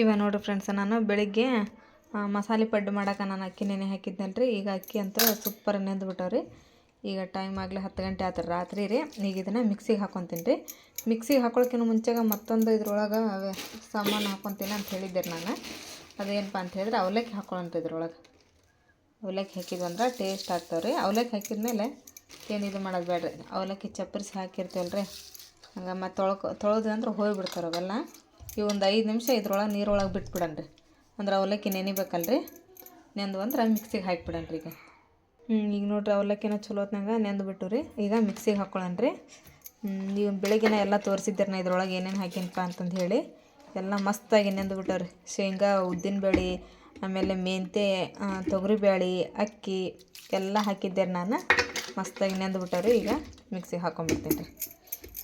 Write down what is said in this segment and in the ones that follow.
ಇವ ನೋಡಿರಿ ಫ್ರೆಂಡ್ಸ್ ನಾನು ಬೆಳಿಗ್ಗೆ ಮಸಾಲೆ ಪಡ್ಡು ಮಾಡೋಕೆ ನಾನು ಅಕ್ಕಿ ನೆನೆ ಹಾಕಿದ್ನಲ್ಲ ರೀ ಈಗ ಅಕ್ಕಿ ಅಂತ ಸೂಪರ್ ನೆಂದು ರೀ ಈಗ ಟೈಮ್ ಆಗಲಿ ಹತ್ತು ಗಂಟೆ ಆತರ ರಾತ್ರಿ ರೀ. ಈಗ ಇದನ್ನು ಮಿಕ್ಸಿಗೆ ಹಾಕೊತೀನಿ ರೀ. ಮಿಕ್ಸಿಗೆ ಹಾಕೊಳಕ್ಕಿಂತ ಮುಂಚೆಗೆ ಮತ್ತೊಂದು ಇದ್ರೊಳಗೆ ಸಾಮಾನು ಹಾಕೊತೀನಿ ಅಂತ ಹೇಳಿದ್ದೆ ನಾನು. ಅದೇನಪ್ಪ ಅಂತ ಹೇಳಿದ್ರೆ ಅವಲಕ್ಕಿ ಹಾಕೊಳ್ಳೋಂಥ ಇದ್ರೊಳಗೆ. ಅವಲಕ್ಕಿ ಹಾಕಿದ್ವಿ ಅಂದ್ರೆ ಟೇಸ್ಟ್ ಆಗ್ತಾವೆ ರೀ. ಅವಲಕ್ಕಿ ಹಾಕಿದ್ಮೇಲೆ ಏನು ಇದು ಮಾಡೋದು ಬೇಡ್ರಿ. ಅವಲಕ್ಕಿ ಚಪ್ಪರಿಸಿ ಹಾಕಿರ್ತೀವಲ್ಲ ರೀ ಹಂಗೆ ಮತ್ತು ತೊಳ್ಕೊ, ತೊಳೆದು ಅಂದ್ರೆ ಹೋಗಿಬಿಡ್ತಾರೆ ಅವೆಲ್ಲ. ಇವು ಒಂದು ಐದು ನಿಮಿಷ ಇದ್ರೊಳಗೆ ನೀರೊಳಗೆ ಬಿಟ್ಬಿಡಣ್ರಿ ಅಂದ್ರೆ ಅವಲಕ್ಕಿ ನೆನಿಬೇಕಲ್ರಿ ನೆಂದು ಅಂದ್ರೆ ಮಿಕ್ಸಿಗೆ ಹಾಕಿಬಿಡಣ್ರಿ ಈಗ. ಈಗ ನೋಡ್ರಿ ಅವಲಕ್ಕಿನ ಚಲೋ ಹೊತ್ನಾಗ ನೆಂದು ಬಿಟ್ಟು ರೀ ಈಗ ಮಿಕ್ಸಿಗೆ ಹಾಕ್ಕೊಳ್ಳೋಣ್ರಿ ನೀವು ಬೆಳಗ್ಗೆನ ಎಲ್ಲ ತೋರಿಸಿದ್ದೀರಿ ಇದ್ರೊಳಗೆ ಏನೇನು ಹಾಕಿನಪ್ಪ ಅಂತಂದು ಹೇಳಿ. ಎಲ್ಲ ಮಸ್ತಾಗಿ ನೆಂದು ಬಿಟ್ಟವ್ರಿ. ಶೇಂಗಾ ಉದ್ದಿನಬೇಳೆ ಆಮೇಲೆ ಮೆಂತೆ ತೊಗರಿಬೇಳೆ ಅಕ್ಕಿ ಎಲ್ಲ ಹಾಕಿದ್ದೆ ರೀ ನಾನು. ಮಸ್ತಾಗಿ ನೆಂದು ಬಿಟ್ಟವ್ರಿ. ಈಗ ಮಿಕ್ಸಿಗೆ ಹಾಕೊಂಡ್ಬಿಡ್ತೀನಿ ರೀ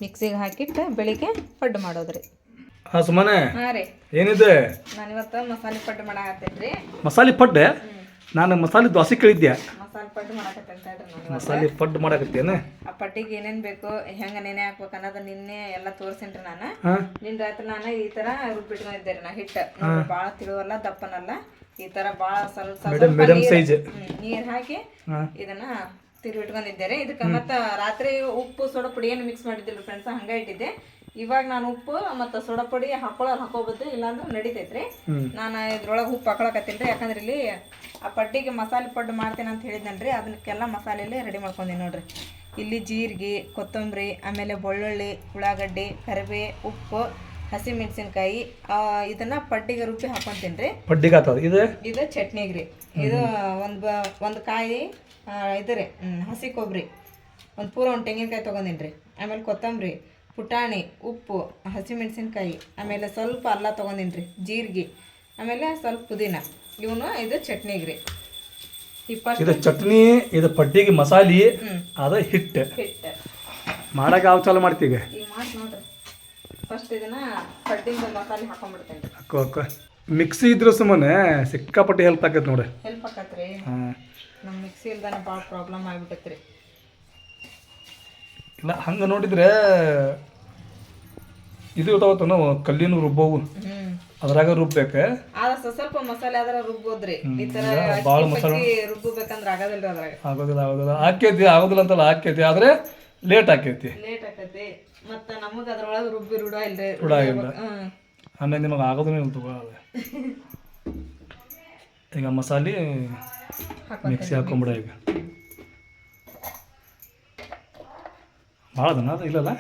ಮಿಕ್ಸಿಗೆ ಹಾಕಿಟ್ಟು ಬೆಳಿಗ್ಗೆ ಪಡ್ಡು ಮಾಡೋದ್ರಿ. ಹಾಂ ಸುಮ್ಮನೆ ಹಾಂ ರೀ. ಏನಿದೆ? ನಾನು ಇವತ್ತು ಮಸಾಲೆ ಪಡ್ಡು ಮಾಡಾಕತ್ತೇನೆ ರೀ ಮಸಾಲೆ ಪಡ್ಡೆ ನಾನು ಮಸಾಲೆ ದೋಸೆ ಕೇಳಿದ್ದೆ ಮಸಾಲೆ ಪಡ್ಡು ಮಾಡಾಕತ್ತೇನೆ ತಡ್ರಿ ನಾನು ಮಸಾಲೆ ಪಡ್ಡು ಮಾಡಕತ್ತೇನೆ ಆ ಪಟ್ಟಿಗೆ ಏನೇನ್ ಬೇಕು ಹೆಂಗ ನೆನೆ ಹಾಕ್ಬೇಕು ಅನ್ನೋದು ನಿನ್ನೆ ಎಲ್ಲ ತೋರ್ಸೇನ್ರಿ ನಾನು. ನಿನ್ ನಿನ್ನ ರಾತ್ರಿ ನಾನು ಈ ತರ ರುಬ್ಬಿಟ್ಕೊಂಡಿದ್ದೆ ರೀ ನಾ ಹಿಟ್ಟು. ನೋಡ್ರಿ ಭಾಳ ತಿಳುವಲ್ಲ ದಪ್ಪನಲ್ಲ. ಈ ತರ ಬಾಳ ಸ್ವಲ್ಪ ಸ್ವಲ್ಪ medium size. ನೀರು ಹಾಕಿ ಹಾಂ. ಇದನ್ನ ತಿರುವಿಟ್ಕೊಂಡಿದ್ದೆ ರೀ. ಇದಕ್ಕೆ ಮತ್ತ ರಾತ್ರಿ ಉಪ್ಪು ಸೋಡಾ ಪುಡಿ ಏನು ಮಿಕ್ಸ್ ಮಾಡಿದ್ದಿಲ್ಲ ಫ್ರೆಂಡ್ಸ್ ಹಂಗ ಇಟ್ಟಿದ್ದೆ. ಇವಾಗ ನಾನು ಉಪ್ಪು ಮತ್ತು ಸೋಡಾ ಪುಡಿ ಹಾಕೊಳ್ಳೋರು ಹಾಕೋಬೋದು ಇಲ್ಲಾಂದ್ರೆ ನಡಿತೈತ್ರಿ. ನಾನು ಇದ್ರೊಳಗೆ ಉಪ್ಪು ಹಾಕೊಳಕತ್ತೀನಿ ರೀ ಯಾಕಂದ್ರೆ ಇಲ್ಲಿ ಆ ಪಡ್ಡಿಗೆ ಮಸಾಲೆ ಪಡ್ಡು ಮಾಡ್ತೀನಿ ಅಂತ ಹೇಳಿದ್ನಲ್ರಿ ಅದಕ್ಕೆಲ್ಲ ಮಸಾಲೆಲ್ಲೇ ರೆಡಿ ಮಾಡ್ಕೊಂಡೀನಿ ನೋಡ್ರಿ. ಇಲ್ಲಿ ಜೀರಿಗೆ ಕೊತ್ತಂಬರಿ ಆಮೇಲೆ ಬೆಳ್ಳುಳ್ಳಿ ಉಳ್ಳಾಗಡ್ಡಿ ಕರಿಬೇ ಉಪ್ಪು ಹಸಿಮೆಣಸಿನ್ಕಾಯಿ ಇದನ್ನ ಪಡ್ಡಿಗೆ ರುಬ್ಬಿ ಹಾಕೊಂತೀನ್ರಿ ರೀ. ಪಡ್ಡಿಗೆ ಇದು? ಇದು ಚಟ್ನಿಗೆ ರೀ. ಇದು ಒಂದು ಒಂದು ಕಾಯಿ ಇದು ರೀ ಹಸಿ ಕೊಬ್ಬರಿ. ಒಂದು ಪೂರ ಒಂದು ತೆಂಗಿನಕಾಯಿ ತೊಗೊಂಡಿನಿ ರೀ. ಆಮೇಲೆ ಕೊತ್ತಂಬರಿ. ಪುಟಾಣಿ ಉಪ್ಪು ಹಸಿಮೆಣಸಿನ್ಕಾಯಿ ಆಮೇಲೆ ಸ್ವಲ್ಪ ಅಲ್ಲ ತೊಗೊಂಡಿನಿ ರೀ ಜೀರಿಗೆ ಆಮೇಲೆ ಸ್ವಲ್ಪ ಪುದೀನ. ಇವನು ಇದು ಚಟ್ನಿಗೆ ರೀ ಇದು ಚಟ್ನಿ ಇದು ಪಡ್ಡಿಗೆ ಮಸಾಲೆ ಅದು ಹಿಟ್ಟು ಹಿಟ್ಟು ಮಾಡಕ್ಕೆ ಯಾವ ಚಾಲು ಮಾಡ್ತೀವಿ ಈಗ? ಮಾಡಿ ನೋಡ್ರಿ. ಫಸ್ಟ್ ಇದನ್ನ ಪಡ್ಡಿಂದ ಮಸಾಲೆ ಹಾಕೊಂಡ್ಬಿಡ್ತೇನೆ ಅಕ್ಕೋ ಅಕ್ಕ ಮಿಕ್ಸಿ ಇದ್ರು ಸುಮ್ಮನೆ ಸಿಕ್ಕಾಪಟ್ಟೆ ಹೆಲ್ಪ್ ಆಕೈತೆ ನೋಡಿ. ಹೆಲ್ಪ್ ಆಕತ್ರಿ. ನಮ್ಮ ಮಿಕ್ಸಿ ಇಲ್ದಾನೆ ಭಾಳ ಪ್ರಾಬ್ಲಮ್ ಆಗ್ಬಿಟ್ಟೈತ್ರಿ ಇಲ್ಲ ಹಂಗೆ ನೋಡಿದ್ರೆ ಇದು ಇರ್ತಾವತ್ತ ನಾವು ಕಲ್ಲಿನ ರುಬ್ಬವು. ಅದ್ರಾಗ ರುಬ್ಬೇಕು. ಸ್ವಲ್ಪ ಮಸಾಲೆ ಆದ್ರ ರುಬ್ಬೋದ್ರಿ. ಈ ತರ ಭಾಳ ಮಸಾಲೆ. ರುಬ್ಬಬೇಕಂದ್ರ ಆಗದಿಲ್ರಿ ಅದ್ರಾಗ. ಆಗೋದಿಲ್ಲ ಆಗೋದಿಲ್ಲ. ಆಕೈತಿ ಆಗೋದಿಲ್ಲ ಅಂತಲ್ಲ ಹಾಕೈತಿ ಆದರೆ ಲೇಟ್ ಆಕೈತಿ ಲೇಟ್ ಆಕೈತಿ. ಮತ್ತ ನಮಗ ಅದ್ರೊಳಗ ರುಬ್ಬಿ ರೂಢ ಇಲ್ರಿ. ರೂಢ ಇಲ್ಲ. ಆಮೇಲೆ ನಿಮಗೆ ಆಗೋದನ್ನ ಇಲ್ಲ ತಗೋ ಈಗ ಮಸಾಲೆ ಮಿಕ್ಸಿ ಹಾಕೊಂಬಿಡ ಈಗ. ಭಾಳ ಅದನ್ನ ಅದು ಇಲ್ಲಲ್ಲ?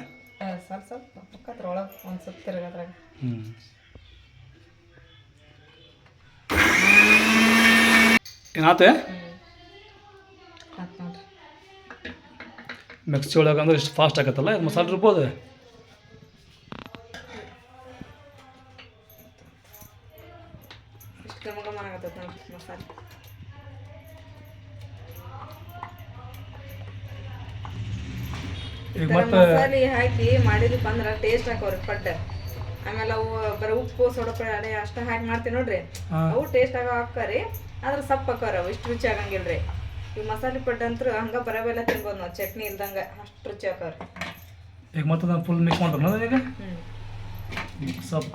ಸ್ವಲ್ಪ ಸ್ವಲ್ಪ ಪಕ್ಕ ಒಂದು ಒಂದ್ ಸ್ವಲ್ಪ ಅದ್ರಾಗ. ಹ್ಞೂ ಏನಾತೆ? ಮಿಕ್ಸಿ ಒಳಗೆ ಅಂದ್ರೆ ಇಷ್ಟು ಫಾಸ್ಟ್ ಆಗತ್ತಲ್ಲ? ಇದು ಮಸಾಲೆ ರುಬ್ಬೋದು? ಮತ್ತೆ ಮಸಾಲೆ ಹಾಕಿ ಮಾಡಿದ್ವಿ ಅಂದ್ರ ಟೇಸ್ಟ್ ಹಾಕೋರಿ ಪಟ್ಟ ಆಮೇಲೆ ಅವು ಬರೀ ಉಪ್ಪು ಸೋಡಾ ಅಡೆ ಅಷ್ಟ ಹಾಕಿ ಮಾಡ್ತೀವಿ ನೋಡ್ರಿ. ಅವು ಟೇಸ್ಟ್ ಆಗ ಹಾಕ್ತಾರಿ ಆದ್ರೆ ಸಪ್ಪ ಹಾಕೋರಿ ಅವು ಇಷ್ಟು ರುಚಿ ಆಗಂಗಿಲ್ರಿ. ಈ ಮಸಾಲೆ ಪಡ್ಡ ಅಂತೂ ಹಂಗ ಬರವೆಲ್ಲ ತಿನ್ಬೋದು ನಾವು ಚಟ್ನಿ ಇಲ್ದಂಗ ಅಷ್ಟು ರುಚಿ ಹಾಕೋರಿ ಈಗ ಮತ್ತೆ ನಾನು ಫುಲ್ ಮಿಕ್ಸ್ ಮಾಡ್ತಾನೆ ಈಗ? ಅಪ್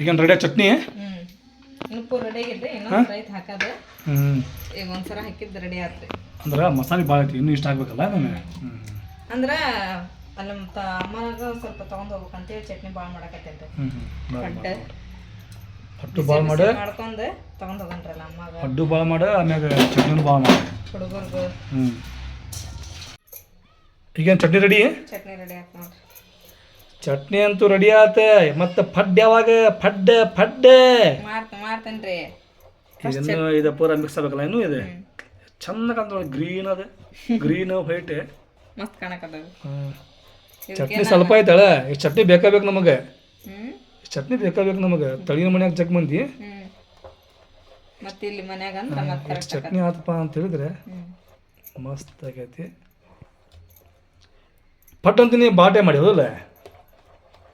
ಈಗೇನು ರೆಡಿ ಚಟ್ನಿ? ಹ್ಮ್. ಉಪ್ಪು ರೆಡಿ ಆಗಿದ್ರಿ ಇನ್ನೊಂದು ರೈತ ಹಾಕೋದು. ಹ್ಞೂ ಈಗ ಒಂದ್ಸಲ ಹಾಕಿದ್ದು ರೆಡಿ ಆತ್ರಿ. ಅಂದ್ರೆ ಮಸಾಲೆ ಭಾಳ ಐತಿ ಇನ್ನೂ ಇಷ್ಟ ಆಗ್ಬೇಕಲ್ಲ ನನಗೆ ಅಂದ್ರೆ ಅಲ್ಲಿ ಮತ್ತ ಅಮ್ಮನಾಗ ಸ್ವಲ್ಪ ತಗೊಂಡ್ ಹೋಗ್ಬೇಕಂತೇಳಿ ಚಟ್ನಿ ಭಾಳ ಮಾಡಕತ್ತೈತೆ ಪಡ್ಡ ಪಡ್ಡು ಭಾಳ ಮಾಡ. ಮಾಡ್ಕೊಂಡು ತಗೊಂಡ್ ಹೋಗನ್ರಲ್ಲ ಅಮ್ಮಗ. ಹಡ್ಡು ಭಾಳ ಮಾಡು ಆಮ್ಯಾಗ ಚಟ್ನಿ ಭಾಳ ಮಾಡು. ಹುಡುಗರ್ಗು. ಹ್ಞೂ ಈಗೇನು ಚಟ್ನಿ ರೆಡಿ ಚಟ್ನಿ ರೆಡಿ ಆಯ್ತು ನೋಡ್ರಿ. ಚಟ್ನಿ ಅಂತೂ ರೆಡಿ ಆತ ಮತ್ತೆ ಫಡ್ ಯಾವಾಗ? ಫಡ್ ಫಡ್ ಮಾಡ್ತ ಮಾಡ್ತೇನ್ರಿ ಇದನ್ನು ಇದು ಪೂರ ಮಿಕ್ಸ್ ಆಗ್ಬೇಕಲ್ಲ ಇನ್ನೂ ಇದೆ? ಚಂದ ಕಾಣ್ತದ ಗ್ರೀನ್ ಅದ. ಗ್ರೀನ್ ವೈಟ್ ಮಸ್ತ್ ಕಾಣಕತ್ತದ ಚಟ್ನಿ ಸ್ವಲ್ಪ ಐತಳ ಈ ಚಟ್ನಿ ಬೇಕಾ ಬೇಕು ನಮಗೆ? ಚಟ್ನಿ ಬೇಕಾ ಬೇಕು ನಮಗೆ? ತಳಿನ ಮನ್ಯಾಗ ಜಗ್ ಮಂದಿ. ಮತ್ತೆ ಇಲ್ಲಿ ಮನ್ಯಾಗ ಅಂತ ಮತ್ತೆ ಚಟ್ನಿ ಆತಪ್ಪ ಅಂತ ಹೇಳಿದ್ರೆ ಮಸ್ತ್ ಆಗೈತಿ. ಪಟ್ ಅಂತೀನಿ ಬಾಟೆ ಮಾಡಿ ಹೌದಲ್ಲ?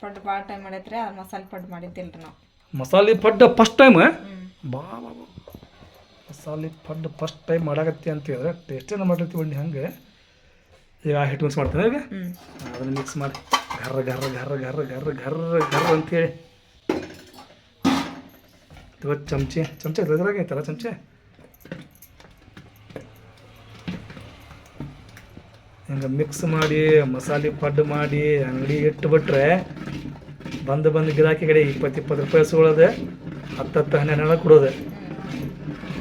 ಪಟ್ ಬಾಟೆ ಮಾಡಿದ್ರೆ ಮಸಾಲೆ ಮಾಡಿ ಮಾಡಿದ್ದಿಲ್ರಿ ನಾವು. ಮಸಾಲೆ ಪಟ್ ಫಸ್ಟ್ ಟೈಮ್ ಹ್ಮ್ ಬಾ ಬಾ ಬಾ. ಮಸಾಲೆ ಪಡ್ಡು ಫಸ್ಟ್ ಟೈಮ್ ಮಾಡಾಕತ್ತಿ ಅಂತ ಹೇಳಿದ್ರೆ ಟೇಸ್ಟೇನ ಮಾಡಿರ್ತೀವಿ ಒಳ್ಳೆ ಹಂಗೆ. ಈಗ ಹಿಟ್ಟು ಮಿಕ್ಸ್ ಮಾಡ್ತೇನೆ ಈಗ. ಅದನ್ನು ಮಿಕ್ಸ್ ಮಾಡಿ. ಗರ್ರ ಗರ್ರ ಗರ್ರ ಗರ್ರ ಗರ್ರ ಗರ್ರ ಗರ್ರ ಅಂತೇಳಿ. ಇವತ್ತು ಚಮಚೆ. ಚಮಚೆ ಇದ್ರಾಗ? ಐತಲ್ಲ ಚಮಚೆ? ಹಿಂಗೆ ಮಿಕ್ಸ್ ಮಾಡಿ ಮಸಾಲೆ ಪಡ್ಡು ಮಾಡಿ ಅಂಗಡಿ ಇಟ್ಟುಬಿಟ್ರೆ ಬಂದು ಬಂದು ಗಿರಾಕಿ ಕಡೆ ಇಪ್ಪತ್ತು ಇಪ್ಪತ್ತು ರೂಪಾಯಿ ಸುಳೋದೆ ಹತ್ತು ಹತ್ತು ಹನ್ನೆರಡು ಹನ್ನೆರಡು ಕೊಡೋದೆ.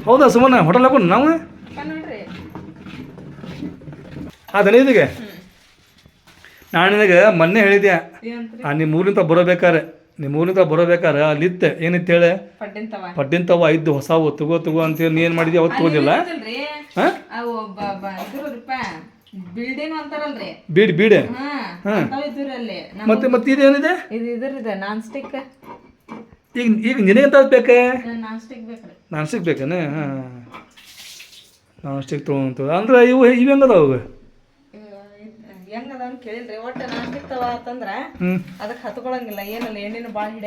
ಹೌದಾ ಸುಮ್ಮನೆ ಹೋಟೆಲ್ ಹಾಕೊಂಡು ನಾವು? ಆ ಅದನ್ನ ಇದೀಗ ನಾನು ನಿನಗೆ ಮೊನ್ನೆ ಏನಂತ್ರಿ ಆ ನಿಮ್ಮ ಊರಿಂದ ಬರೋಬೇಕಾರೆ ನಿಮ್ಮ ಊರಿಂದ ಬರೋಬೇಕಾರೆ ಅಲ್ಲಿತ್ತೆ ಏನಿತ್ತು ಹೇಳಿ? ಪಡ್ಡಿಂತವ ಇದ್ದು ಐದು ಹೊಸವು ತಗೋ ತಗೋ ಅಂತೇಳಿ ನೀನು ಏನು ಮಾಡಿದ್ಯಾ? ಅವತ್ತು ತಗೋದಿಲ್ಲ ಬೀಡ್ ಬೀಡೆ? ಮತ್ತೆ ಮತ್ತೆ ಇದೇನಿದೆ? ಇದು ಇದೆ ನಾನ್ ಸ್ಟಿಕ್ ಈಗ ಈಗ ನಿನಗೆ ಬೇಕೆ? ನಾನ್ ಸ್ಟಿಕ್ ಸಿಗ್ಬೇಕೇನೆ ಹಾಂ. ನಾನ್ ಸ್ಟಿಕ್ ತೊಗೊಂತ ಅಂದ್ರೆ ಇವು ಇವು ಹೆಂಗದ ಅವಾಗ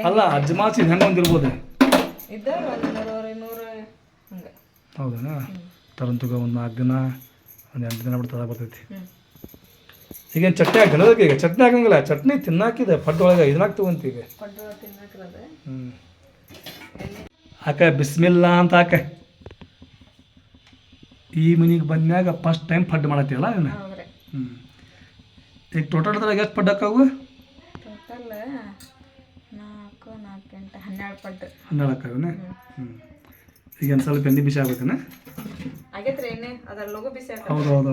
ಅಲ್ಲ ಅಜ್ಮಾಸಿ ಹೆಂಗೆ ಒಂದಿರ್ಬೋದು? ಹೌದಾ ತರಂತುಗ ಒಂದು ನಾಲ್ಕು ದಿನ ಒಂದು ಎಂಟು ದಿನ ಬರ್ತೈತಿ. ಈಗೇನು ಚಟ್ನಿ ಹಾಕಿ ಈಗ ಚಟ್ನಿ ಹಾಕಂಗಿಲ್ಲ. ಚಟ್ನಿ ತಿನ್ನಾಕಿದೆ. ಪಡ್ಡೊಳಗೆ ಇದನ್ನಾಕ್ ತಗೊಂತ ಈಗ ಬಿಸ್ಮಿಲ್ಲಾ ಅಂತ ಹಾಕ ಈ ಮನಿಗೆ ಬಂದ್ಮ್ಯಾಗ ಫಸ್ಟ್ ಟೈಮ್ ಪಡ್ಡು ಮಾಡತ್ತೀವಲ್ಲ ಅದನ್ನ ಹ್ಞೂ ಈಗ ಟೋಟಲ್ ಅದ್ರಾಗ ಎಷ್ಟು ಪಡ್ಡು ಹಾಕಾವು ಟೋಟಲ್ ನಾಲ್ಕು ನಾಲ್ಕು ಎಂಟು ಹನ್ನೆರಡು ಹನ್ನೆರಡು ಹ್ಞೂ ಈಗ ಒಂದು ಸ್ವಲ್ಪ ಎಣ್ಣೆ ಬಿಸಿ ಆಗ್ಬೇಕನ ಬಿಸಿ ಹೌದು ಹೌದು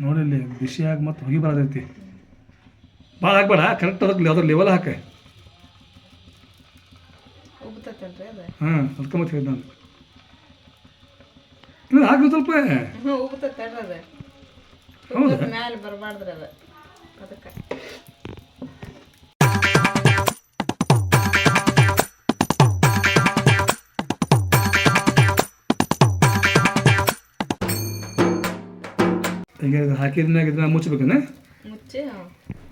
ನೋಡಿ ಇಲ್ಲಿ ಆಗಿ ಮತ್ತೆ ಹೋಗಿ ಬರೋದೈತಿ ಭಾಳ ಹಾಕ್ಬೇಡ ಕರೆಕ್ಟ್ ಅದಕ್ಕೆ ಅದ್ರ ಲೆವೆಲ್ ಹಾಕ ಹಾಂ ಅದಕ್ಕೆ ಮತ್ತೆ ಹೇಳಿದ್ ನಾನು ಇಲ್ಲ ಹಾಕು ಸ್ವಲ್ಪ ಹೌದಾ? ಮ್ಯಾಲೆ ಬರಬಾರ್ದ್ರಿ ಅದಕ್ಕೆ. ಹಾಕಿದ್ಮ್ಯಾಗ ಇದನ್ನ ಮುಚ್ಚಬೇಕನ್ನ ಮುಚ್ಚಿ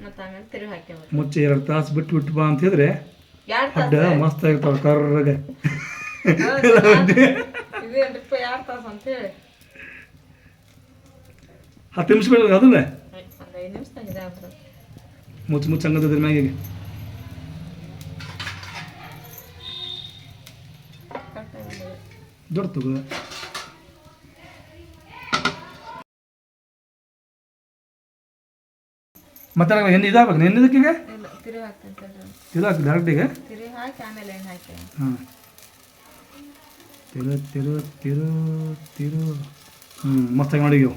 ಮತ್ತೆ ಆಮೇಲೆ ತಿರುಗಿ ಹಾಕ್ಯಾವ ಮುಚ್ಚಿ ಎರಡು ತಾಸು ಬಿಟ್ಟು ಬಿಟ್ಟು ಬಾ ಅಂತ ಹೇಳಿದ್ರೆ ಅಡ್ಡ ಮಸ್ತ್ ಆಗಿರ್ತಾವ ಕರ್ರಗೆ ಹತ್ತು ನಿಮಿಷ ಬೇಡ ಅದನ್ನ? ಮುಚ್ಚ ಮುಚ್ಚ ಹಂಗದ ಮ್ಯಾಗ ಈಗ ದೊಡ್ಡ ತಗೋ ಮತ್ತೆ ನನಗೆ ಎಣ್ಣೆ ಇದಾಗಬೇಕು ಎಣ್ಣೆ ಇದಕ್ಕೆ ಈಗ ಇಲ್ಲ ತಿರುಗಿ ಹಾಕ್ತೀನಿ ತಡ್ರಿ ಇದಾಕ ಡೈರೆಕ್ಟ್ ಈಗ? ತಿರುಗಿ ಹಾಕಿ ಆಮೇಲೆ ಎಣ್ಣೆ ಹಾಕಿ. ಹಾಂ ತಿರು ತಿರು ತಿರು ತಿರು. ಹ್ಞೂ ಮಸ್ತಾಗಿ ಮಾಡಿಗ್ಯವು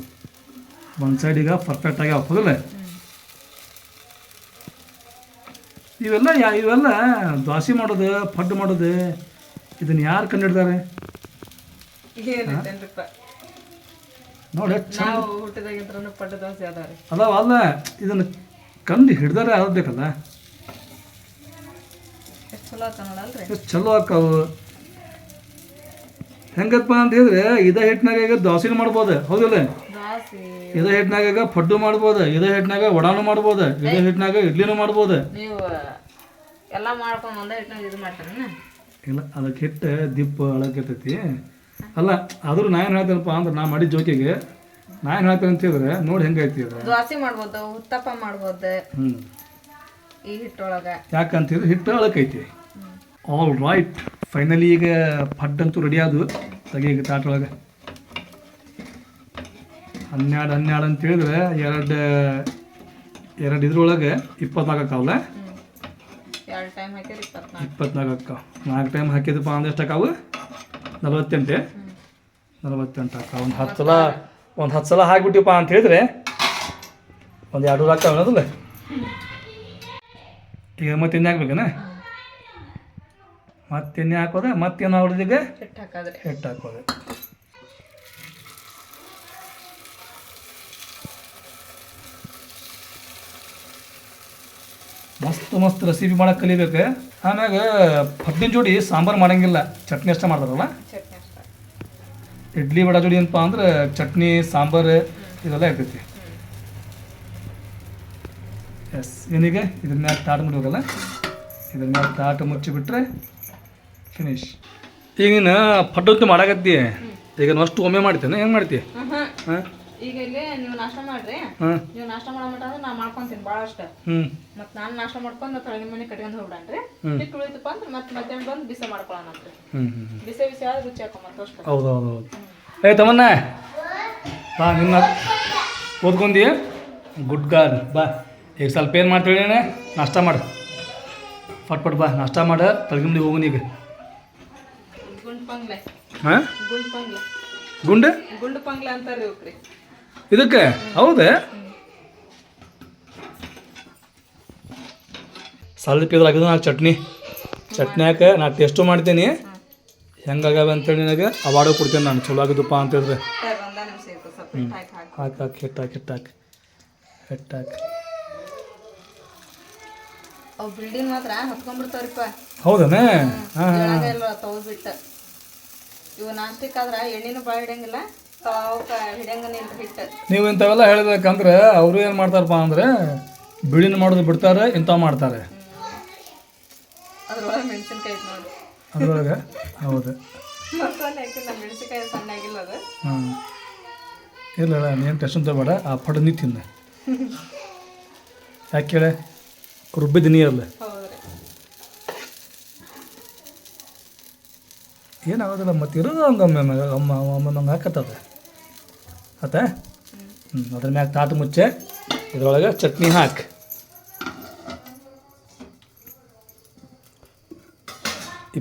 ಒಂದು ಸೈಡ್ ಈಗ ಪರ್ಫೆಕ್ಟ್ ಆಗ್ಯಾವ ಹೌದಲ್ಲ ಇವೆಲ್ಲ ಯಾ ಇವೆಲ್ಲ ದ್ವಾಸಿ ಮಾಡೋದು ಪಡ್ಡು ಮಾಡೋದು ಇದನ್ನು ಯಾರು ಕಂಡಿಡ್ತಾರೆ? ನೋಡಿ ಅದಾವ ಅಲ್ಲ? ಇದನ್ನು ಕಂಡು ಹಿಡ್ದಾರೆ ಆಗಬೇಕಲ್ಲ? ಎಷ್ಟು ಚಲೋ ಆಕಾವು ಹೆಂಗಪ್ಪ ಅಂತ ಹೇಳಿದ್ರೆ ಇದೇ ಹಿಟ್ಟಿನಾಗ ಈಗ ದೋಸೆನೂ ಮಾಡ್ಬೋದು ಹೌದಿಲ್ಲ? ಇದೇ ಹಿಟ್ಟಿನಾಗ ಈಗ ಪಡ್ಡು ಮಾಡ್ಬೋದು ಇದೇ ಹಿಟ್ಟಿನಾಗ ವಡಾನು ಮಾಡ್ಬೋದು ಇದೇ ಹಿಟ್ಟಿನಾಗ ಇಡ್ಲಿನೂ ಮಾಡ್ಬೋದು. ಎಲ್ಲ ಇಲ್ಲ ಅದಕ್ಕೆ ಹಿಟ್ಟು ದಿಪ್ಪ ಅಳಕ್ಕೆ ಅಲ್ಲ ಆದ್ರೂ ನಾ ಏನು ಹೇಳ್ತೇನಪ್ಪ ಅಂದ್ರೆ ನಾ ಮಾಡಿದ ಜೋಕಿಗೆ ನಾ ಏನು ಹೇಳ್ತೇನೆ ಅಂತ ಹೇಳಿದ್ರೆ ನೋಡಿ ಹೆಂಗೈತಿ ಅದು ದೋಸೆ ಮಾಡ್ಬೋದು ಉತ್ತಪ್ಪ ಮಾಡ್ಬೋದು. ಹ್ಞೂ ಈ ಹಿಟ್ಟೊಳಗೆ. ಹೇಳಿದ್ರೆ ಹಿಟ್ಟು ಅಳಕೈತಿ ಆಲ್ ರೈಟ್ ಫೈನಲಿ ಈಗ ಫಡ್ ಅಂತೂ ರೆಡಿ ಆದವು. ತಗೀಗ ಈಗ ತಾಟೊಳಗೆ. ಹನ್ನೆರಡು ಹನ್ನೆರಡು ಅಂತ ಹೇಳಿದ್ರೆ ಎರಡು ಎರಡು ಇದ್ರೊಳಗೆ ಅಕ್ಕಾವಲ್ಲ ಇಪ್ಪತ್ನಾಲ್ಕು ಇಪ್ಪತ್ನಾಲ್ಕು. ಅಕ್ಕಾವ ನಾಲ್ಕು ಟೈಮ್ ಹಾಕಿದಪ್ಪ ಅಂದ್ರೆ ಎಷ್ಟು ಅಕ್ಕಾವು ನಲವತ್ತೆಂಟು? ನಲವತ್ತೆಂಟು ಅಕ್ಕ ಒಂದು ಹತ್ತು. ಸಲ ಒಂದು ಹತ್ತು ಸಲ ಹಾಕ್ಬಿಟ್ಟಿವಪ್ಪ ಅಂತ ಹೇಳಿದ್ರೆ ಒಂದು ಎರಡು ನೂರು ಅಕ್ಕಾವ ಅನ್ನೋದಿಲ್ಲ ಈಗ ಮತ್ತೆ ಎಣ್ಣೆ ಹಾಕ್ಬೇಕನ? ಮತ್ತೆ ಎಣ್ಣೆ ಹಾಕೋದೆ ಮತ್ತೇನು ಹೊಡೆದೀಗ ಹಿಟ್ಟು ಹಾಕೋದೆ. ಮಸ್ತ್ ಮಸ್ತ್ ರೆಸಿಪಿ ಮಾಡಕ್ಕೆ ಕಲಿಬೇಕು. ಆಮ್ಯಾಗ ಪಟ್ಟಿನ ಜೋಡಿ ಸಾಂಬಾರು ಮಾಡಂಗಿಲ್ಲ. ಚಟ್ನಿ ಅಷ್ಟೇ ಮಾಡ್ತಾರಲ್ಲ? ಇಡ್ಲಿ ವಡ ಜೋಡಿ ಏನಪ್ಪ ಅಂದ್ರೆ ಚಟ್ನಿ ಸಾಂಬಾರು ಇದೆಲ್ಲ ಇರ್ತೈತಿ. ಎಸ್ ಏನೀಗ? ಇದ್ರ ಮ್ಯಾಗ ತಾಟ ಮುಡ್ಬೇಕಲ್ಲ ಇದ್ರ ಮ್ಯಾಗ ತಾಟ ಮುಚ್ಚಿಬಿಟ್ರೆ ಫಿನಿಶ್ ಈಗ ನೀನು ಪಡ್ಡಂತೂ ಮಾಡಾಕತ್ತಿ ಈಗ ಅಷ್ಟು ಒಮ್ಮೆ ಮಾಡ್ತೇನೆ ಹೆಂಗೆ ಮಾಡ್ತಿ? ಹಾಂ? ಈಗ ಇಲ್ಲಿ ನೀವು ನಾಷ್ಟ ಮಾಡ್ರಿ. ನೀವು ನಾಷ್ಟ ಮಾಡೋ ಮಟ್ಟ ಅಂದ್ರೆ ನಾ ಮಾಡ್ಕೊಂತೀನಿ ಭಾಳ ಅಷ್ಟ ಹ್ಞೂ ಮತ್ ನಾನು ನಾಷ್ಟ ಮಾಡ್ಕೊಂಡು ಮತ್ತೆ ಹೊಳಗಿನ ಮನೆ ಕಟ್ಕೊಂಡು ಹೋಗ್ಬಿಡನ್ರಿ ಹಿಟ್ಟು ಉಳಿತಪ್ಪ ಅಂದ್ರೆ ಮತ್ತೆ ಮಧ್ಯಾಹ್ನ ಬಂದು ಬಿಸಿ ಹ್ಞೂ ಬಿಸಿ ಬಿಸಿ ಆದ್ರೆ ರುಚಿ ಹಾಕೋ ಮತ್ತೆ ಅಷ್ಟು ಹೌದು ಹೌದು ಹೌದು ಏ ತಮ್ಮನ್ನ ಬಾ ನಿನ್ನ ಓದ್ಕೊಂಡಿ. ಗುಡ್ ಗರ್ಲ್ ಬಾ. ಈಗ ಸ್ವಲ್ಪ ಏನು ಮಾಡ್ತೀವಿ ನಾಷ್ಟ ಮಾಡು. ಪಟ್ ಪಟ್ ಬಾ. ನಾಷ್ಟ ಮಾಡು. ತಳಗಿಂಬಿ ಹೋಗುನ್ ಈಗ ಹಾಂ? ಗುಂಡ್? ಗುಂಡು ಪಂಗ್ಲೆ ಇವ್ಕ್ರಿ. ಇದಕ್ಕೆ? ಹೌದಾ? ಸ್ವಲ್ಪ ಇದ್ರಾಗ ನಾ ಚಟ್ನಿ. ಚಟ್ನಿ ಹಾಕ ನಾ ಟೇಸ್ಟು ಮಾಡ್ತೀನಿ. ಹೆಂಗಾಗ್ಯಾವ ಅಂತೇಳಿ ನನಗೆ? ಅವಾರ್ಡು ಕೊಡ್ತೀನಿ ನಾನು. ಚಲೋ ಆಗಿದ್ದಪ್ಪ ಅಂತ ಹೇಳಿದ್ರೆ. ಹಿಟ್ಟು ಹಾಕಿ ಹಾಕಿ. ಹಾಕಿ ಹಾಕಿ ಹಿಟ್ಟು ಹಾಕಿ ಹಿಟ್ಟು ಹಾಕಿ ಹಿಟ್ಟು ಹಾಕಿ ಅವು ಬಿಲ್ಡಿಂಗ್ ಮಾತ್ರ ಹತ್ಕೊಂಡ್ಬಿಡ್ತಾವ್ರಿಪ್ಪ. ಹೌದನೇ? ಹಾಂ ಬಿಟ್ಟು ಇವು ನಾಷ್ಟಕ್ಕಾದ್ರ ಎಣ್ಣೆನೂ ಭಾಳ ಹಿಡಿಯಂಗಿಲ್ಲ. ನೀವು ಇಂಥವೆಲ್ಲ ಹೇಳ್ಬೇಕಂದ್ರೆ ಅವರು ಏನು ಮಾಡ್ತಾರಪ್ಪ ಅಂದ್ರೆ ಬಿಳಿನ ಮಾಡೋದು ಬಿಡ್ತಾರೆ ಇಂಥವು ಮಾಡ್ತಾರೆ. ಅದ್ರೊಳಗೆ? ಹೌದು. ಹಾಂ. ಇಲ್ಲ ನೀನು ಟೆನ್ಷನ್ ತಗೋಬೇಡ, ಆ ಪಡ ನೀ ತಿನ್ನ. ಯಾಕೆ ಕೇಳೆ? ರುಬ್ಬಿದ ನೀರಲ್ಲ ಏನಾಗೋದಿಲ್ಲ, ಮತ್ತೆ ಇರೋದು ಹಂಗಮ್ಮೆ ಅಮ್ಮ ಒಮ್ಮೆ ಹಂಗೆ ಹಾಕತ್ತದ. ಆತ? ಹ್ಞೂ ಅದ್ರ ಮ್ಯಾಗ ತಾತ ಮುಚ್ಚೆ, ಇದ್ರೊಳಗೆ ಚಟ್ನಿ ಹಾಕಿ.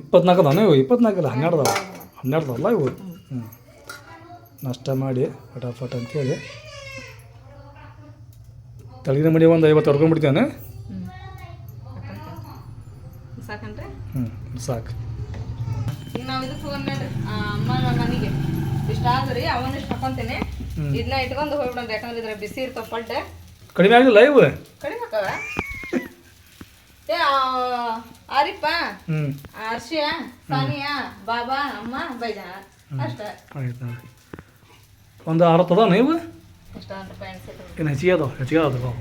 ಇಪ್ಪತ್ನಾಲ್ಕು ಅದಾನ ಇವು ಇಪ್ಪತ್ನಾಲ್ಕಲ್ಲ ಹನ್ನೆರಡು ಅದಾವ ಹನ್ನೆರಡು ಅಲ್ಲ ಇವು. ಹ್ಞೂ ನಾಷ್ಟ ಮಾಡಿ ಫಟಾಫಟ್ ಅಂತೇಳಿ. ತಳಗಿನ ಮಡಿ ಒಂದು ಐವತ್ತು ಹೊಡ್ಕೊಂಡ್ಬಿಡ್ತೇನೆ. ಹ್ಞೂ ಸಾಕು. ನಾವು ಇದಕ್ಕೆ ಅಮ್ಮ ಮನೆಗೆ. ಇಷ್ಟ ಆದ್ರಿ ಇಷ್ಟ ಹಾಕೊಂತೀನಿ ಇದನ್ನ ಇಟ್ಕೊಂಡು ಹೋಗ್ಬಿಡೋಣ ಯಾಕಂದ್ರೆ ಇದ್ರ ಬಿಸಿ ಇರ್ತಾವ ಪಡ್ಡ ಕಡಿಮೆ ಆಗಿಲ್ಲ ಇವು? ಕಡಿಮೆ ಏ ಆರಿಪ್ಪ? ಅರ್ಷಿಯ ಸಾನಿಯಾ ಬಾಬಾ ಅಮ್ಮ ಬೈಜಾನ. ಅಷ್ಟ. ಆಯ್ತು ಒಂದು ಅರವತ್ತು ಅದಾವ ನೀವು? ಅಷ್ಟ ಇನ್ನು ಹೆಚ್ಚಿಗೆ ಅದಾವ ಹೆಚ್ಚಿಗೆ ಅದಾವ.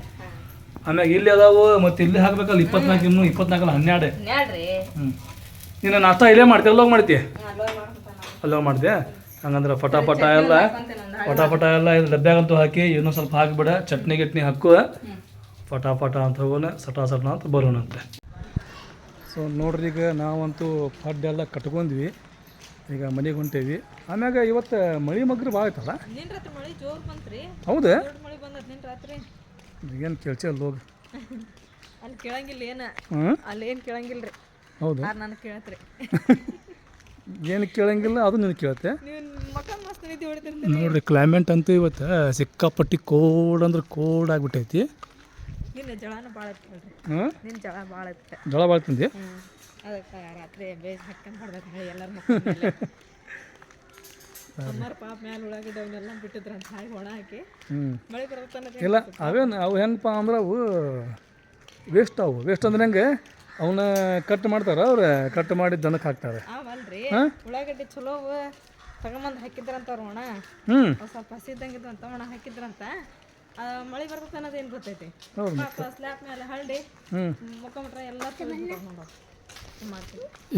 ಆಮ್ಯಾಗ ಇಲ್ಲಿ ಅದಾವು ಮತ್ತು ಇಲ್ಲಿ ಹಾಕ್ಬೇಕಲ್ಲ ಇಪ್ಪತ್ನಾಲ್ಕು ಇನ್ನು ಇಪ್ಪತ್ನಾಲ್ಕಲ್ಲ ಹನ್ನೆರಡು. ಹ್ಞೂ ನೀನು ನಾಷ್ಟ ಇಲ್ಲೇ ಮಾಡ್ತೀಯ ಅಲ್ಲೋಗಿ ಮಾಡ್ತೀಯ? ಅಲ್ಲೋಗಿ ಮಾಡ್ತೀಯ? ಹಂಗಂದ್ರೆ ಪಟಾಪಟ ಎಲ್ಲ ಪಟಾಪಟ ಎಲ್ಲ ಇದು ಡಬ್ಬ್ಯಾಗಂತೂ ಹಾಕಿ ಇನ್ನೂ ಸ್ವಲ್ಪ ಹಾಕಿಬಿಡ ಚಟ್ನಿ ಗಿಟ್ನಿ ಹಾಕು ಪಟಾಪಟ ಅಂತ ಹೋಗೋಣ ಸಟಾ ಸಟ ಅಂತ ಬರೋಣಂತೆ. ಸೊ ನೋಡ್ರಿ ಈಗ ನಾವಂತೂ ಪಡ್ಡ ಎಲ್ಲ ಕಟ್ಕೊಂಡ್ವಿ. ಈಗ ಮನೆಗೆ ಹೊಂಟೇವಿ. ಆಮ್ಯಾಗ ಇವತ್ತು ಮಳಿ ಮಗ್ರು ಭಾಳ ಆಯ್ತಲ್ಲ ಹೌದಾ? ಏನು ಕೇಳ್ಚಿ ಅಲ್ಲಿ ಹೋಗಿ. ಅಲ್ಲಿ ಕೇಳಂಗಿಲ್ಲ ಏನ? ಅಲ್ಲಿ ಏನು ಏನ್ ಕೇಳಂಗಿಲ್ರಿ? ಹೌದು? ನಾನು ನನಗೆ ಕೇಳತ್ರಿ? ಏನು ಕೇಳಂಗಿಲ್ಲ ಅದು ನೀನು ಕೇಳುತ್ತೆ ನೋಡ್ರಿ ಕ್ಲೈಮೇಟ್ ಅಂತೂ ಇವತ್ತು ಸಿಕ್ಕಾಪಟ್ಟಿ ಕೋಲ್ಡ್ ಅಂದ್ರೆ ಕೋಲ್ಡ್ ಆಗ್ಬಿಟ್ಟೈತಿ. ನಿನ್ನ ಜಳನ ಭಾಳ ಹಾಂ? ನಿನ್ನ ಜಳ ಭಾಳ ಐತೆ. ಜಳ ಬಾಳ್ತಂದಿ ಹ್ಞೂ ಅದಕ್ಕೆ ರಾತ್ರಿ ಬೇಸ್ ಹಾಕ್ಕೊಂಡು ಹೊಡ್ದಕ್ಕೆ ಮಳೆ ಎಲ್ಲರ ಮಕ್ಕಳ ಅಮ್ಮಾರ ಪಾಪ ಮ್ಯಾಲ ಉಳ್ಳಾಗಡ್ಡಿ ಅವನ್ನೆಲ್ಲ ಬಿಟ್ಟಿದ್ರ ಅಂತ ಹಾಕಿ ಒಣ ಹಾಕಿ. ಹ್ಞೂ ಮಳೆ ಇಲ್ಲ ಅವೇನು ಅವು ಹೆಂಗಪ್ಪ ಅಂದ್ರೆ ಅವು ವೇಸ್ಟ್ ಅವು. ವೇಸ್ಟ್ ಅಂದ್ರೆ ಹೆಂಗೆ? ಅವನ್ನ ಕಟ್ ಮಾಡ್ತಾರ ಅವ್ರು ಕಟ್ ಮಾಡಿ ದನಕ್ಕೆ ಹಾಕ್ತಾರೆ. ಅವಲ್ರಿ ಉಳ್ಳಾಗಡ್ಡಿ ಚಲೋ ತಗೊಂಬಂದು ಹಾಕಿದ್ರಂತ ಅವ್ರು ಒಣ. ಹ್ಞೂ ಸ್ವಲ್ಪ ಹಸಿ ಇದ್ದಂಗಿದ್ವಂತ ಒಣ ಹಾಕಿದ್ರಂತ. ಮಳೆ ಬರ್ಬೇಕು ಅನ್ನೋದು ಏನು ಗೊತ್ತೈತಿ? ಪಾಪ ಸ್ಲ್ಯಾಪ್ ಮೇಲೆ ಹಳ್ಳಿ ಮುಖಮಟ್ರ ಎಲ್ಲ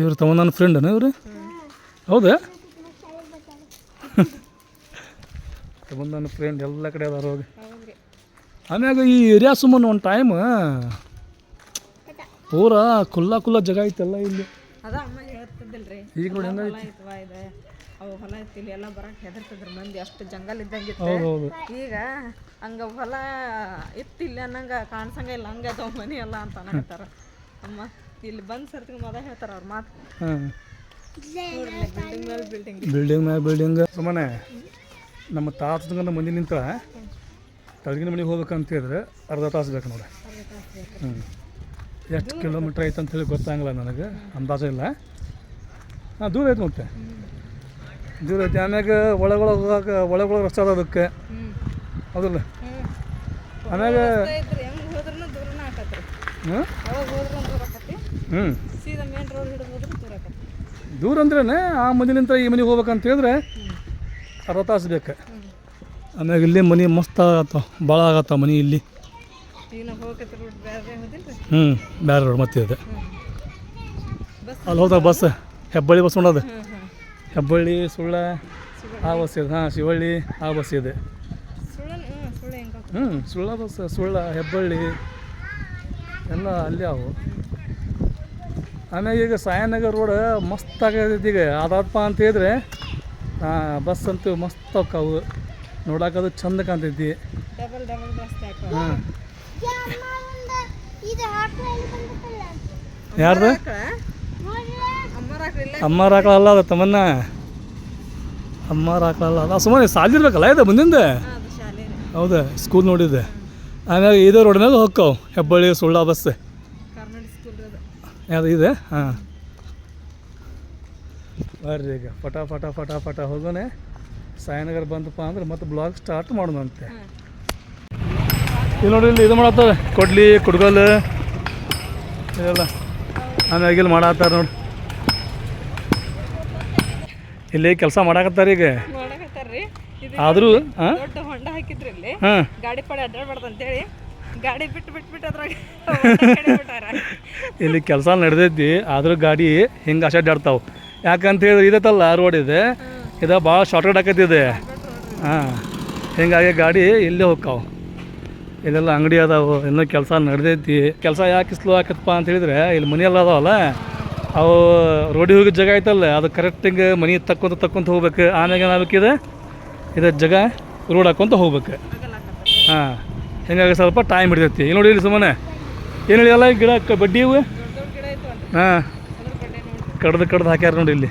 ಇವ್ರು ತಮ್ಮ ನನ್ನ ಫ್ರೆಂಡನ ಇವ್ರು? ಹೌದಾ? ತಮ್ಮ ನನ್ನ ಫ್ರೆಂಡ್ ಎಲ್ಲ ಕಡೆ ಅದಾರ ಹೋಗಿ. ಆಮ್ಯಾಗ ಈ ಏರಿಯಾ ಸುಮ್ಮನೆ ಒಂದು ಟೈಮ್ ಪೂರಾ ಕುಲ್ಲ ಕುಲ್ಲ ಜಾಗ ಐತೆಲ್ಲ ಇಲ್ಲಿ. ಅದ ಅಮ್ಮ ಹೇಳ್ತಿದ್ದಿಲ್ರಿ. ಈಗ ನೋಡಿ ಇದೆ? ಅವು ಹೊಲ ಐತಿ ಇಲ್ಲಿ ಎಲ್ಲ ಬರಕ್ಕೆ ಹೆದರ್ತಿದ್ರು ಮಂದಿ ಅಷ್ಟು ಜಂಗಲ್ ಇದ್ದಂಗಿತ್ತು ಹೌದು ಹೌದು ಈಗ ಹಂಗ ಹೊಲ ಇತ್ತಿಲ್ಲ ಅನ್ನಂಗ ಕಾಣ್ಸಂಗ ಇಲ್ಲ ಹಂಗ ಅದಾವ ಮನಿ ಎಲ್ಲ ಅಂತ ಅನ್ನಕತ್ತಾರ. ಅಮ್ಮ ಇಲ್ಲಿ ಬಂದ್ ಸರ್ತಿ ಮದ ಹೇಳ್ತಾರ ಅವ್ರ ಮಾತು. ಬಿಲ್ಡಿಂಗ್ ಮೇಲೆ ಬಿಲ್ಡಿಂಗ್. ಬಿಲ್ಡಿಂಗ್ ಮ್ಯಾಗ ಬಿಲ್ಡಿಂಗ್. ಸುಮ್ಮನೆ ನಮ್ಮ ತಾತನ ಮಂದಿ ನಿಂತ ತಳಗಿನ ಮನೆಗೆ ಹೋಗ್ಬೇಕಂತ ಹೇಳಿದ್ರೆ ಅರ್ಧ ತಾಸು ಬೇಕು ನೋಡಿ. ಹ್ಞೂ ಎಷ್ಟು ಕಿಲೋಮೀಟ್ರ್ ಐತೆ ಅಂತೇಳಿ ಗೊತ್ತಾಗಲ್ಲ ನನಗೆ ಅಂದಾಜು ಇಲ್ಲ. ಹಾಂ ದೂರ ಐತೆ ಮತ್ತೆ. ದೂರ ಐತಿ ಆಮ್ಯಾಗ ಒಳಗೊಳಗೆ ಹೋಗಾಕ ಒಳಗೊಳಗೆ ರಸ್ತೆ ಅದ ಅದಕ್ಕೆ. ಅದಲ್ಲ ಆಮ್ಯಾಗ ಹ್ಞೂ ದೂರ ಹ್ಞೂ ಅಂದ್ರೇ ಆ ಮನೆಲಿಂದ ಈ ಮನೆಗೆ ಹೋಗ್ಬೇಕಂತ ಹೇಳಿದ್ರೆ ಅರ್ಧ ತಾಸು ಬೇಕು. ಆಮ್ಯಾಗ ಇಲ್ಲಿ ಮನೆ ಮಸ್ತ್ ಆಗತ್ತ ಭಾಳ ಆಗತ್ತ ಮನೆ ಇಲ್ಲಿ. ಹ್ಞೂ ಬೇರೆ ರೋಡ್ ಮತ್ತೆ ಇದೆ ಅಲ್ಲಿ ಹೋದಾಗ ಬಸ್ ಹೆಬ್ಬಳ್ಳಿ ಬಸ್ ನೋಡೋದು ಹೆಬ್ಬಳ್ಳಿ ಸುಳ್ಳ ಆ ಬಸ್ ಇದೆ. ಹಾಂ ಶಿವಳ್ಳಿ ಆ ಬಸ್ ಇದೆ. ಹ್ಞೂ ಸುಳ್ಳ ಬಸ್ ಸುಳ್ಳ ಹೆಬ್ಬಳ್ಳಿ ಎಲ್ಲ ಅಲ್ಲಿ ಅವು. ಆಮೇಲೆ ಈಗ ಸಾಯನಗರ್ ರೋಡ್ ಮಸ್ತ್ ಆಗೈತಿ ಈಗ. ಅದಾದಪ್ಪ ಅಂತ ಹೇಳಿದ್ರೆ ಬಸ್ ಅಂತೂ ಮಸ್ತ್ ಅಕ್ಕಾವು ನೋಡಕ್ಕದು ಚಂದ ಕಾಣ್ತೈತಿ. ಡಬಲ್ ಡಬಲ್ ಬಸ್ ಹಾಂ. ಯಾರ್ದು? ಅಮ್ಮರ ಹಾಕ್ಲಿಲ್ಲ ಅಮ್ಮಾರ ಅದ ತಮ್ಮನ್ನ. ಅಮ್ಮಾರ ಅಲ್ಲ ಅದು. ಸುಮ್ಮನೆ ಸಾಲಿರ್ಬೇಕಲ್ಲ ಇದು ಮುಂದಿಂದ? ಹೌದ ಸ್ಕೂಲ್ ನೋಡಿದ್ದೆ. ಆಮೇಲೆ ಇದೇ ರೋಡ್ನಾಗ ಹೋಗ್ಕವು ಹೆಬ್ಬಳ್ಳಿ ಸುಳ್ಳ ಬಸ್. ಯಾವ್ದು ಇದೆ? ಹಾಂ. ಬರ್ರಿ ಈಗ ಪಟ ಪಟ ಪಟ ಪಟ ಹೋಗೋನೆ ಸಾಯನಗರ ಬಂತಪ್ಪ ಅಂದ್ರೆ ಮತ್ತೆ ಬ್ಲಾಗ್ ಸ್ಟಾರ್ಟ್ ಮಾಡೋಣಂತೆ. ಇಲ್ಲಿ ನೋಡಿ ಇಲ್ಲಿ ಇದು ಮಾಡತ್ತ ಕೊಡ್ಲಿ ಕುಡ್ಗಲ್. ಇದೆಲ್ಲ ಆಮೇಲೆ ಇಲ್ಲಿ ಮಾಡತ್ತಾರ ನೋಡಿ. ಇಲ್ಲಿ ಕೆಲಸ ಮಾಡಾಕತ್ತಾರ ಈಗ? ಆದ್ರೂ ಆದರೂ ಹಾಂ ದೊಡ್ಡ ಹೊಂಡ ಹಾಕಿದ್ರಿ ಇಲ್ಲಿ. ಹಾಂ. ಗಾಡಿ ಪಡೆ ಅಡ್ಡಾಡ್ಬಾರ್ದು ಅಂತೇಳಿ. ಗಾಡಿ ಬಿಟ್ಟು ಬಿಟ್ಟು ಬಿಟ್ಟು ಅದ್ರಾಗ ಬಿಟ್ಟಾರ ಇಲ್ಲಿ ಕೆಲಸ ನಡೆದೈತಿ ಆದರೂ ಗಾಡಿ ಹಿಂಗೆ ಅಷ್ಟಾಡ್ತಾವ ಯಾಕಂತ ಹೇಳಿದ್ರೆ ಇದೈತಲ್ಲ ರೋಡ್ ಇದೆ. ಇದು ಭಾಳ ಶಾರ್ಟ್ಕಟ್ ಹಾಕತ್ತಿದೆ ಹಾಂ. ಹಿಂಗಾಗಿ ಗಾಡಿ ಇಲ್ಲೇ ಹೋಗ್ತಾವೆ ಇಲ್ಲೆಲ್ಲ ಅಂಗಡಿ ಅದಾವು ಇನ್ನೂ ಕೆಲಸ ನಡೆದೈತಿ. ಕೆಲಸ ಯಾಕೆ ಸ್ಲೋ ಆಕತ್ತಪ್ಪ ಅಂತ ಹೇಳಿದ್ರೆ ಇಲ್ಲಿ ಮನೆಯಲ್ಲ ಅದಾವಲ್ಲ? ಅವು ರೋಡಿಗೆ ಹೋಗಿದ್ದ ಜಾಗ ಐತಲ್ಲ ಅದು ಕರೆಕ್ಟ್ ಹಿಂಗೆ ಮನೆ ತಕ್ಕೊಂತ ತಕ್ಕೊಂತ ಹೋಗ್ಬೇಕು. ಆಮ್ಯಾಗ ಏನಾಗಬೇಕಿದೆ ಇದು? ಜಾಗ ರೋಡ್ ಹಾಕ್ಕೊಂತ ಹೋಗ್ಬೇಕು. ಹಾಂ ಹಿಂಗಾಗಿ ಸ್ವಲ್ಪ ಟೈಮ್ ಹಿಡಿದೈತಿ ಇಲ್ಲಿ ನೋಡಿ ಇಲ್ಲಿ ಸುಮ್ಮನೆ ಏನು ಹೇಳಿಯಲ್ಲ ಈ ಗಿಡ ಬಡ್ಡಿ ಇವು? ಹಾಂ ಕಡ್ದು ಕಡ್ದು ಹಾಕ್ಯಾರ ನೋಡಿ ಇಲ್ಲಿ.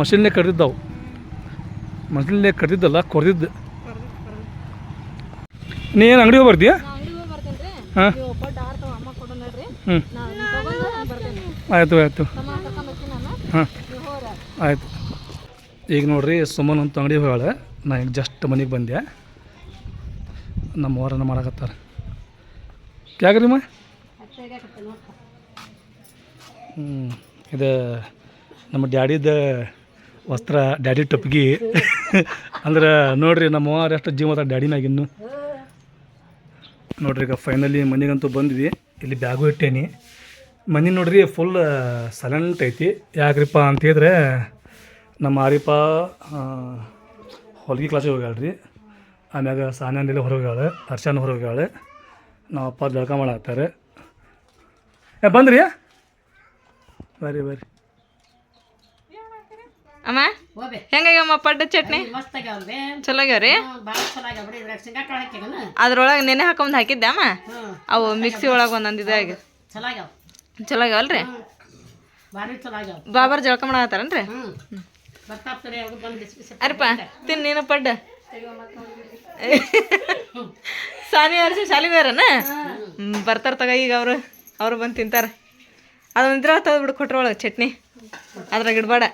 ಮಷಿನ್ಲೇ ಕಡ್ದಿದ್ದವು ಮಷಿನ್ಲೇ ಮಷಿನ್ನೇ ಕಡ್ದಿದ್ದಾವು. ಮಷಿನ್ನೇ ಕಡ್ದಿದ್ದಲ್ಲ ಕೊರ್ದಿದ್ದು. ನೀನು ಅಂಗಡಿಗೆ ಬರ್ತೀಯಾ? ಹಾಂ. ಹ್ಞೂ ಆಯಿತು ಆಯಿತು. ಹಾಂ. ಆಯಿತು. ಈಗ ನೋಡ್ರಿ, ಸುಮನ್ ಅಂತ ಅಂಗಡಿ ಹೋಗಾಳೆ ನಾ ಈಗ ಜಸ್ಟ್ ಮನೆಗೆ ಬಂದೆ. ನಮ್ಮ ಹೊರನ ಮಾಡಕತ್ತಾರ. ಕ್ಯಾಗ್ರಿ ಮಾ? ಹ್ಞೂ ಇದು ನಮ್ಮ ಡ್ಯಾಡಿದ ವಸ್ತ್ರ, ಡ್ಯಾಡಿ ಟೊಪ್ಗಿ. ಅಂದ್ರೆ ನೋಡ್ರಿ ನಮ್ಮ ಅವ್ವಾರು ಎಷ್ಟು ಜೀವ ಅದ ಡ್ಯಾಡಿ ಇನ್ನು. ನೋಡ್ರಿ, ಈಗ ಫೈನಲಿ ಮನೆಗಂತೂ ಬಂದ್ವಿ. ಇಲ್ಲಿ ಬ್ಯಾಗು ಇಟ್ಟೇನಿ. ಮನೆ ನೋಡ್ರಿ ಫುಲ್ ಸೈಲೆಂಟ್ ಐತಿ. ಯಾಕ್ರಿಪ್ಪ ಅಂತ ಹೇಳಿದ್ರೆ ನಮ್ಮ ಆರಿಪ ಹೊಲಿಗೆ ಕ್ಲಾಸಿಗೆ ಹೋಗ್ಯಾಳ್ರಿ. ಆಮ್ಯಾಗ ಸಾನ್ಯಾನೆಲ್ಲ ಹೊರಗಾಳೆ ಹರ್ಷಾನ ಹೊರಗಾಳೆ ನಮ್ಮ ಅಪ್ಪ ಜಳಕ ಮಾಡತ್ತಾರೆ ಏ ಬಂದ್ರಿ? ಬರ್ರಿ ಬರ್ರಿ. ಅಮ್ಮ ಹೆಂಗಾಗ್ಯಮ್ಮ ಪಡ್ಡ ಚಟ್ನಿ? ಚಲೋಗ್ಯಾವ್ರಿ? ಚಲೋ ಆಗ್ಯಾವ್ರಿ ಅದ್ರೊಳಗೆ ನೆನೆ ಹಾಕೊಂಡ್ ಹಾಕಿದ್ದೆ ಅಮ್ಮ. ಅವು ಮಿಕ್ಸಿ ಒಳಗೆ ಒಂದೊಂದು ಇದಾಗ. ಚಲೋ ಆಗ್ಯಾವ ರೀ ಆಗ್ಯಾವಲ್ರಿ ಭಾರಿ ಚಲೋ ಆಗ್ಯಾವ. ಬಾಬರ್ ಜಳಕ ಮಾಡತ್ತಾರನ್ರಿ ಹ್ಞೂ ಬರ್ತಾಪ್ತಾರೆ ಅವ್ರು ಬಂದು ಬಿಸಿ ಬಿಸಿ ಅರಿಪ ತಿನ್ ನೀನು ಪಡ್ಡ. ಸಾನಿ ಅರ್ಸಿ ಶಾಲಿಗೆ ಬೇರನ? ಬರ್ತಾರ ತಗ ಈಗ ಅವರು ಅವರು ಬಂದು ತಿಂತಾರ. ಅದೊಂದು ಇದ್ರ ತೆಗೆದು ಬಿಡು ಕೊಟ್ರೊಳಗೆ ಚಟ್ನಿ. ಅದ್ರಾಗ ಇಡ್ಬೇಡ.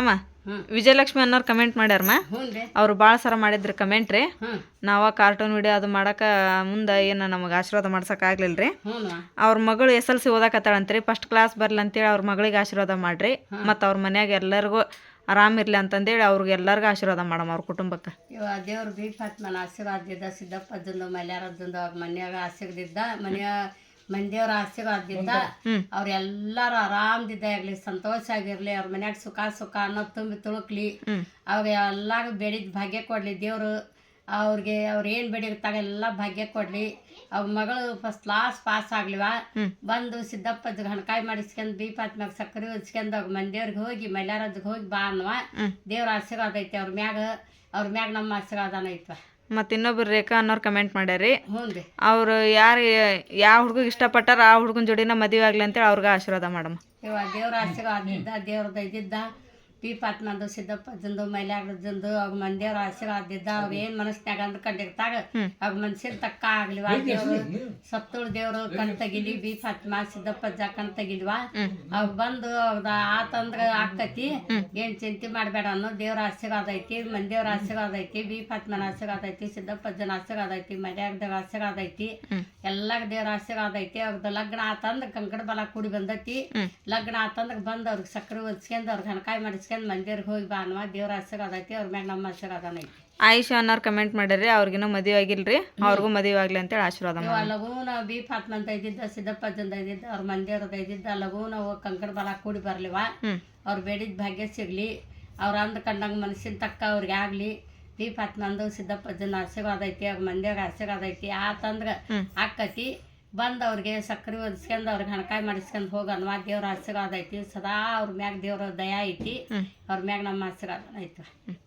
ಅಮ್ಮ. ವಿಜಯಲಕ್ಷ್ಮಿ ಅನ್ನೋರು ಕಮೆಂಟ್ ಮಾಡ್ಯಾರಮ್ಮ ಅವ್ರು ಭಾಳ ಸರ ಮಾಡಿದ್ರಿ ಕಮೆಂಟ್ ರೀ. ನಾವ ಕಾರ್ಟೂನ್ ವಿಡಿಯೋ ಅದು ಮಾಡಕ ಮುಂದೆ ಏನು ನಮಗೆ ಆಶೀರ್ವಾದ ಮಾಡ್ಸಕ್ ಆಗ್ಲಿಲ್ರಿ ರೀ. ಅವ್ರ ಮಗಳು ಎಸ್ ಎಲ್ ಸಿ ಓದಾಕತ್ತಾಳಂತ್ರಿ. ಫಸ್ಟ್ ಕ್ಲಾಸ್ ಬರ್ಲಿ ಅಂತೇಳಿ ಅವ್ರ ಮಗಳಿಗೆ ಆಶೀರ್ವಾದ ಮಾಡ್ರಿ. ಮತ್ತು ಅವ್ರ ಮನ್ಯಾಗ ಎಲ್ಲರಿಗೂ ಆರಾಮಿರ್ಲಿ ಅಂತಂದೇಳಿ ಅವ್ರಿಗೆ ಎಲ್ಲರಿಗೂ ಆಶೀರ್ವಾದ ಮಾಡಮ್ಮ ಅವ್ರ ಕುಟುಂಬಕ್ಕೆ. ಇವ ದೇವ್ರ ಬೀಫಾತ್ಮನ ಆಶೀರ್ವಾದದಿಂದ ಸಿದ್ದಪ್ಪದ್ದು ಮಲ್ಯಾರದ್ದು ಅವ್ರ ಮನ್ಯಾಗ ಮನೆಯ ಮಂದಿಯವ್ರ ಆಶೀರ್ವಾದದಿಂದ ಅವ್ರ ಎಲ್ಲಾರು ಆರಾಮದಿದ್ದ ಆಗ್ಲಿ ಸಂತೋಷ ಆಗಿರ್ಲಿ ಅವ್ರ ಮನ್ಯಾಗ ಸುಖ ಸುಖ ಅನ್ನೋದು ತುಂಬಿ ತುಳುಕ್ಲಿ ಅವ್ರ ಎಲ್ಲಾರು ಬೇಡಿದ ಭಾಗ್ಯ ಕೊಡ್ಲಿ ದೇವ್ರು ಅವ್ರಿಗೆ ಅವ್ರ ಏನ್ ಬೇಡಿರ್ತಾಗ ಎಲ್ಲ ಭಾಗ್ಯ ಕೊಡ್ಲಿ. ಅವ್ರ ಮಗಳು ಫಸ್ಟ್ ಕ್ಲಾಸ್ ಪಾಸ್ ಆಗ್ಲಿವ. ಬಂದು ಸಿದ್ದಪ್ಪದ ಹಣಕಾಯಿ ಮಾಡಿಸ್ಕೊಂಡ್ ಬೀಪಾತ್ ಮ್ಯಾಗ ಸಕ್ಕರೆ ಹಚ್ಕೊಂಡ್ ಅವ್ರ ಮಂದಿಯವ್ರಿಗೆ ಹೋಗಿ ಮಲ್ಯಾರದ್ಗೆ ಹೋಗಿ ಬಾ ಅನ್ನುವ. ದೇವ್ರ ಆಶೀರ್ವಾದ ಐತಿ ಅವ್ರ ಮ್ಯಾಗ. ಅವ್ರ ಮ್ಯಾಗ ನಮ್ಮ ಆಶೀರ್ವಾದನ ಐತ್ವ. ಮತ್ತು ಇನ್ನೊಬ್ರು ರೇಖಾ ಅನ್ನೋರು ಕಮೆಂಟ್ ಮಾಡ್ಯಾರಿ. ಅವ್ರು ಯಾರು ಯಾವ ಹುಡುಗಿಗೆ ಇಷ್ಟಪಟ್ಟಾರ ಆ ಹುಡುಗನ ಜೋಡಿನ ಮದುವೆ ಆಗ್ಲಿ ಅಂತೇಳಿ ಅವ್ರಿಗೆ ಆಶೀರ್ವಾದ ಮಾಡಮ್ಮ. ದೇವ್ರ ಆಶೀರ್ವಾದ ದೇವ್ರದ್ದು ಇದ್ದಿದ್ದ ಪೀಪಾತ್ಮಂದು ಸಿದ್ದಪ್ಪಜಂದು ಮೈಲಾಗದಂದು ಅವ್ ಮಂದಿಯವ್ರ ಆಶೀರ್ವಾದ ಇದ್ದ ಅವ್ ಏನ್ ಮನಸ್ನ್ಯಾಗ ಅಂದ್ಕೊಂಡಿರ್ತಾಗ ಅವ್ ಮನ್ಸಿನ ತಕ್ಕ ಆಗ್ಲಿವ ದೇವ್ರು? ಸತ್ತುಳ್ ದೇವ್ರು ಕಣ್ ತೆಗಿಲಿ ಸಿದ್ದಪ್ಪ ಸಿದ್ದಪ್ಪಜ್ಜ ಕಣ್ ತೆಗಿಲ್ವಾ? ಅವ್ ಬಂದು ಅವ್ದ ಆತಂದ್ರ ಆಕತಿ. ಏನ್ ಚಿಂತೆ ಮಾಡ್ಬೇಡ ಅನ್ನೋ ದೇವ್ರ ಆಶೀರ್ವಾದ ಐತಿ ಮಂದಿಯವ್ರ ಆಶೀರ್ವಾದ ಐತಿ ಬೀಫಾತ್ಮನ ಆಶೀರ್ವಾದ ಐತಿ ಸಿದ್ದಪ್ಪಜ್ಜನ ಆಶೀರ್ವಾದ ಐತಿ ಮರ್ಯಾಗದಾಗ ಆಶೀರ್ವಾದ ಐತಿ. ಎಲ್ಲಾಗ ದೇವ್ರ ಆಶೀರ್ವಾದ ಐತಿ ಅವ್ರದ ಲಗ್ನ ಆತಂದ್ರ ಕಂಕಡ ಬಲ ಕೂಡಿ ಬಂದೈತಿ. ಲಗ್ನ ಆತಂದ್ರ ಬಂದ್ ಅವ್ರಿಗೆ ಸಕ್ಕರೆ ಒದ್ಸ್ಕೊಂಡ್ ಅವ್ರಿಗೆ ಹಣಕಾಯಿ ಮಾಡಿಸ್ಕೊಂಡ್ ಮಂದಿರ್ಗೆ ಹೋಗಿ ಬಾ ಅನ್ನುವ ದೇವ್ರ ಆಶೀರ್ವಾದ ಐತಿ ಅವ್ರ ಮ್ಯಾಗ ನಮ್ಮ ಆಶೀರ್ವಾದನ ಐತಿ. ಆಯುಷ್ ಅನ್ನೋರು ಕಮೆಂಟ್ ಮಾಡ್ಯಾರಿ ಅವ್ರಿಗಿನ್ನೂ ಮದುವೆ ಆಗಿಲ್ರಿ ಅವ್ರಿಗೂ ಮದುವೆ ಆಗ್ಲಿ ಅಂತೇಳಿ ಆಶೀರ್ವಾದ ಇವ ಮಾಡಿ ಲಘೂನ ಬಿ ಫಾತ್ಮಂತ ಇದ್ದಿದ್ದ ಸಿದ್ದಪ್ಪಜ್ಜಂದ ಇದ್ದಿದ್ದ ಅವ್ರ ಮಂದಿರದ ಇದ್ದಿದ್ದ ಲಘೂನ ನಾವು ಕಂಕಡ ಬಲ ಕೂಡಿ ಬರ್ಲಿವ. ಅವ್ರು ಬೇಡಿದ ಭಾಗ್ಯ ಸಿಗ್ಲಿ ಅಂದ ಕಂಡಂಗ ಮನಸ್ಸಿನ ತಕ್ಕ ಅವ್ರಿಗೆ ಆಗಲಿ. ದೀಪ ಹತ್ನಂದು ಸಿದ್ದಪ್ಪಜ್ಜನ ಆಶೀರ್ವಾದ ಐತಿ ಅವ್ರ ಮಂದಿರ ಆಶೀರ್ವಾದ ಐತಿ. ಆತಂದ್ರೆ ಆಕ್ಕತಿ ಬಂದು ಅವ್ರಿಗೆ ಸಕ್ಕರೆ ಒದಿಸ್ಕೊಂಡು ಅವ್ರಿಗೆ ಹಣಕಾಯಿ ಮಾಡಿಸ್ಕೊಂಡು ಹೋಗಿ ಅನ್ವಾ ದೇವ್ರ ಆಶೀರ್ವಾದ ಐತಿ. ಸದಾ ಅವ್ರ ಮ್ಯಾಗ ದೇವ್ರ ದಯ ಐತಿ. ಅವ್ರ ಮ್ಯಾಗ ನಮ್ಮ ಆಶೀರ್ವಾದ ಐತಿ